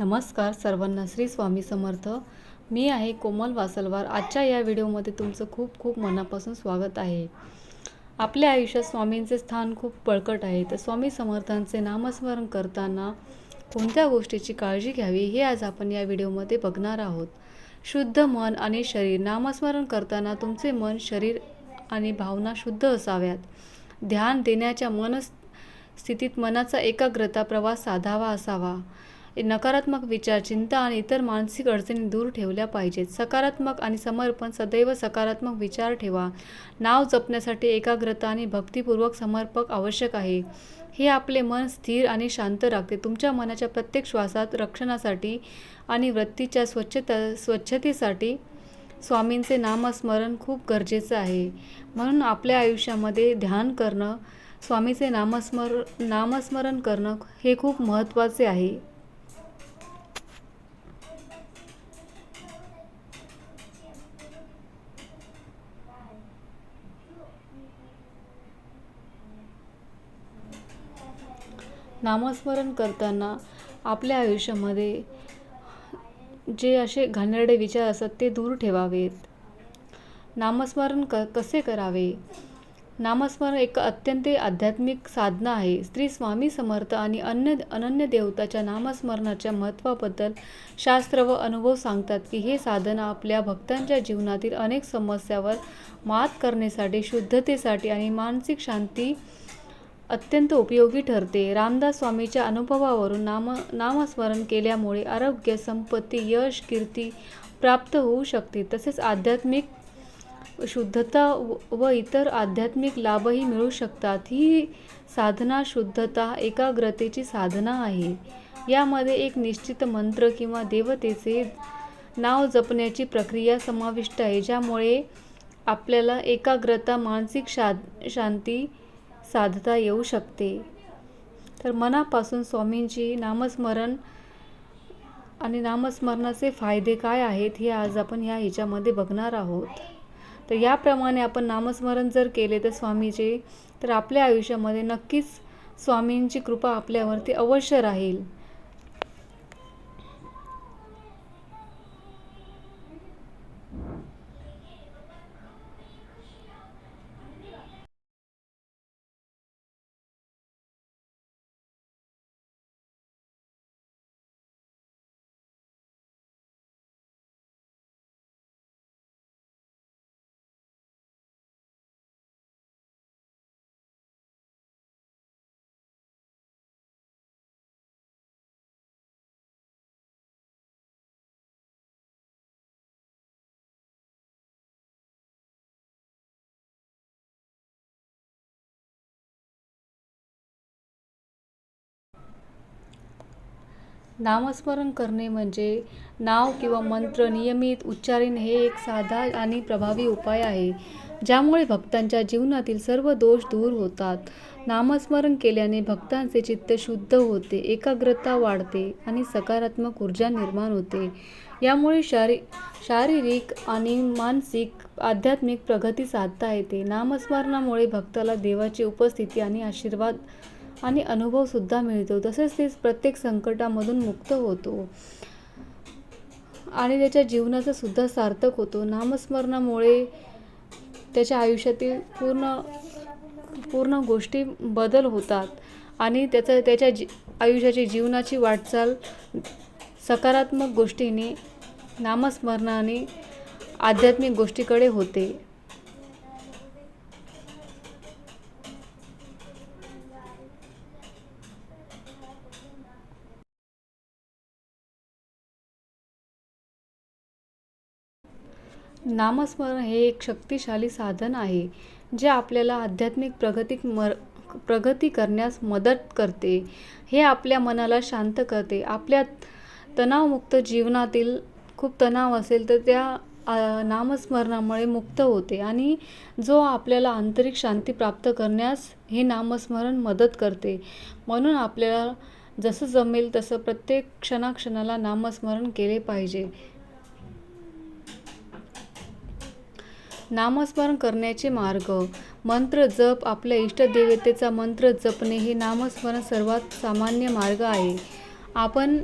नमस्कार सर्वांना श्री स्वामी समर्थ. मी आहे कोमल वासलवार. आजच्या या व्हिडिओमध्ये तुमचं खूप खूप मनापासून स्वागत आहे. आपल्या आयुष्यात स्वामींचे स्थान खूप बळकट आहे. तर स्वामी समर्थांचे नामस्मरण करताना कोणत्या गोष्टीची काळजी घ्यावी हे आज आपण या व्हिडिओमध्ये बघणार आहोत. शुद्ध मन आणि शरीर नामस्मरण करताना तुमचे मन शरीर आणि भावना शुद्ध असाव्यात. ध्यान देण्याच्या मनस्थितीत मनाचा एकाग्रता प्रवास साधावा असावा. नकारात्मक विचार चिंता आणि इतर मानसिक अडचणी दूर ठेवल्या पाहिजेत. सकारात्मक आणि समर्पण सदैव सकारात्मक विचार ठेवा. नाव जपण्यासाठी एकाग्रता आणि भक्तिपूर्वक समर्पक आवश्यक आहे. हे आपले मन स्थिर आणि शांत राखते. तुमच्या मनाच्या प्रत्येक श्वासात रक्षणासाठी आणि वृत्तीच्या स्वच्छता स्वच्छतेसाठी स्वामींचे नामस्मरण खूप गरजेचं आहे. म्हणून आपल्या आयुष्यामध्ये ध्यान करणं स्वामीचे नामस्मर नामस्मरण करणं हे खूप महत्त्वाचे आहे. नामस्मरण करताना आपल्या आयुष्यामध्ये जे असे घाणेरडे विचार असतात ते दूर ठेवावेत. नामस्मरण क कसे करावे? नामस्मरण एक अत्यंत आध्यात्मिक साधना आहे. स्त्री स्वामी समर्थ आणि अन्य अनन्य देवताच्या नामस्मरणाच्या महत्त्वाबद्दल शास्त्र व अनुभव सांगतात की हे साधन आपल्या भक्तांच्या जीवनातील अनेक समस्यावर मात करण्यासाठी शुद्धतेसाठी आणि मानसिक शांती अत्यंत उपयोगी ठरते. रामदास स्वामीच्या अनुभवावरून नाम नामस्मरण केल्यामुळे आरोग्य संपत्ती यश कीर्ती प्राप्त होऊ शकते. तसेच आध्यात्मिक शुद्धता व इतर आध्यात्मिक लाभही मिळू शकतात. ही साधना शुद्धता एकाग्रतेची साधना आहे. यामध्ये एक निश्चित मंत्र किंवा देवतेचे नाव जपण्याची प्रक्रिया समाविष्ट आहे ज्यामुळे आपल्याला एकाग्रता मानसिक शा शांती साधता येऊ शकते. तर मनापासून स्वामींची नामस्मरण आणि नामस्मरणाचे फायदे काय आहेत हे आज आपण ह्या ह्याच्यामध्ये बघणार आहोत. तर याप्रमाणे आपण नामस्मरण जर केले तर स्वामीचे तर आपल्या आयुष्यामध्ये नक्कीच स्वामींची कृपा आपल्यावरती अवश्य राहील. नामस्मरण करणे म्हणजे नाव किंवा मंत्र नियमित उच्चारण हे एक साधा आणि प्रभावी उपाय आहे ज्यामुळे भक्तांच्या जीवनातील सर्व दोष दूर होतात. नामस्मरण केल्याने भक्तांचे चित्त शुद्ध होते एकाग्रता वाढते आणि सकारात्मक ऊर्जा निर्माण होते. यामुळे शारी शारीरिक आणि मानसिक आध्यात्मिक प्रगती साधता येते. नामस्मरणामुळे भक्ताला देवाची उपस्थिती आणि आशीर्वाद आणि अनुभवसुद्धा मिळतो. तसेच ते प्रत्येक संकटामधून मुक्त होतो. आणि त्याच्या जीवनाचा सुद्धा सार्थक होतो. नामस्मरणामुळे त्याच्या आयुष्यातील पूर्ण पूर्ण गोष्टी बदल होतात. आणि त्याचं त्याच्या जी आयुष्याची जीवनाची वाटचाल सकारात्मक गोष्टीने नामस्मरणाने आध्यात्मिक गोष्टीकडे होते. नामस्मरण हे एक शक्तिशाली साधन आहे जे आपल्याला आध्यात्मिक प्रगती मर प्रगती करण्यास मदत करते. हे आपल्या मनाला शांत करते. आपल्या तणावमुक्त जीवनातील खूप तणाव असेल तर त्या नामस्मरणामुळे मुक्त होते आणि जो आपल्याला आंतरिक शांती प्राप्त करण्यास हे नामस्मरण मदत करते. म्हणून आपल्याला जसं जमेल तसं प्रत्येक क्षणाक्षणाला नामस्मरण केले पाहिजे. नामस्मरण करण्याचे मार्ग. मंत्र जप आपल्या इष्टदेवतेचा मंत्र जपणे हे नामस्मरण सर्वात सामान्य मार्ग आहे. आपण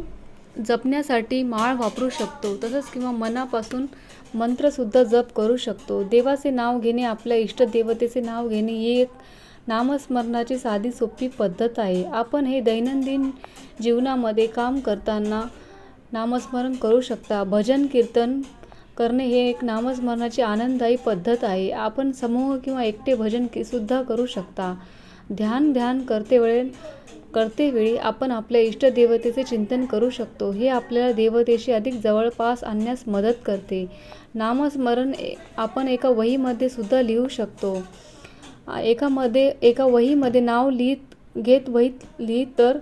जपण्यासाठी माळ वापरू शकतो तसंच किंवा मनापासून मंत्रसुद्धा जप करू शकतो. देवाचे नाव घेणे आपल्या इष्टदेवतेचे नाव घेणे ही एक नामस्मरणाची साधी सोपी पद्धत आहे. आपण हे दैनंदिन जीवनामध्ये काम करताना नामस्मरण करू शकता. भजन कीर्तन करणे हे एक नामस्मरणाची आनंददायी पद्धत आहे. आपण समूह किंवा एकटे भजन सुद्धा करू शकता. ध्यान ध्यान करते वेळे करते वेळी आपण आपल्या इष्टदेवतेचे चिंतन करू शकतो. हे आपल्याला देवतेशी अधिक जवळपास आणण्यास मदत करते. नामस्मरण आपण एका वहीमध्ये सुद्धा लिहू शकतो. एकामध्ये एका वहीमध्ये नाव लिहित घेत वहीत लिहित तर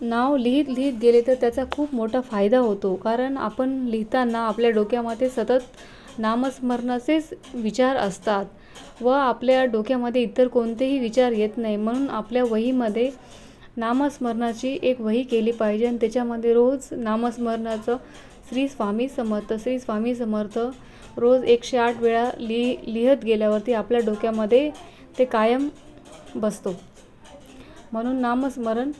नाव लिहित लिहित गेले तर त्याचा खूप मोठा फायदा होतो. कारण आपण लिहिताना आपल्या डोक्यामध्ये सतत नामस्मरणाचेच विचार असतात व आपल्या डोक्यामध्ये इतर कोणतेही विचार येत नाही. म्हणून आपल्या वहीमध्ये नामस्मरणाची एक वही केली पाहिजे आणि त्याच्यामध्ये रोज नामस्मरणाचं श्री स्वामी समर्थ श्री स्वामी समर्थ रोज एकशे आठ वेळा लिहि लिहत गेल्यावरती आपल्या डोक्यामध्ये ते कायम बसतो. म्हणून नामस्मरण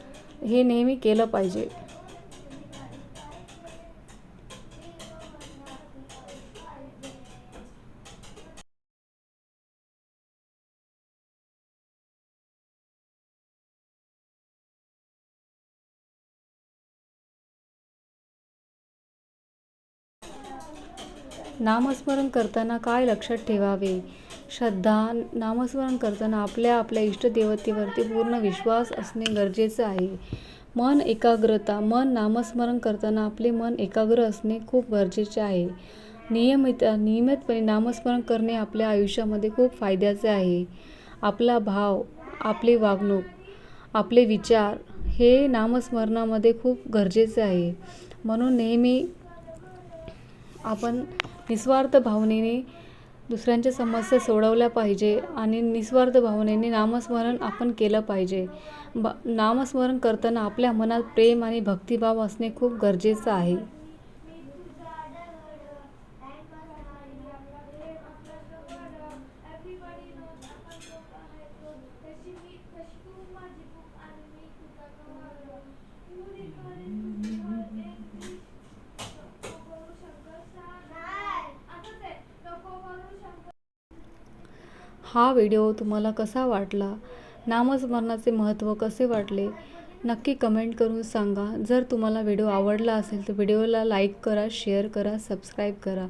हे नेहमी केलं पाहिजे. नामस्मरण करताना काय लक्षात ठेवावे? श्रद्धा नामस्मरण करताना आपल्या आपल्या इष्टदेवतेवरती पूर्ण विश्वास असणे गरजेचं आहे. मन एकाग्रता मन नामस्मरण करताना आपले मन एकाग्र असणे खूप गरजेचे आहे. नियमित नियमितपणे नामस्मरण करणे आपल्या आयुष्यामध्ये खूप फायद्याचे आहे. आपला भाव आपली वागणूक आपले विचार हे नामस्मरणामध्ये खूप गरजेचे आहे. म्हणून नेहमी आपण निस्वार्थ भावनेने दुसऱ्यांच्या समस्या सोडवल्या पाहिजे आणि निस्वार्थ भावनेने नामस्मरण आपण केलं पाहिजे. ब नामस्मरण करताना आपल्या मनात प्रेम आणि भक्तिभाव असणे खूप गरजेचं आहे. हा व्हिडिओ तुम्हाला कसा वाटला? नामस्मरणाचे महत्त्व कसे वाटले? नक्की कमेंट करून सांगा. जर तुम्हाला व्हिडिओ आवडला असेल तर व्हिडिओला लाईक करा शेअर करा सबस्क्राईब करा.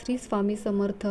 श्री स्वामी समर्थ.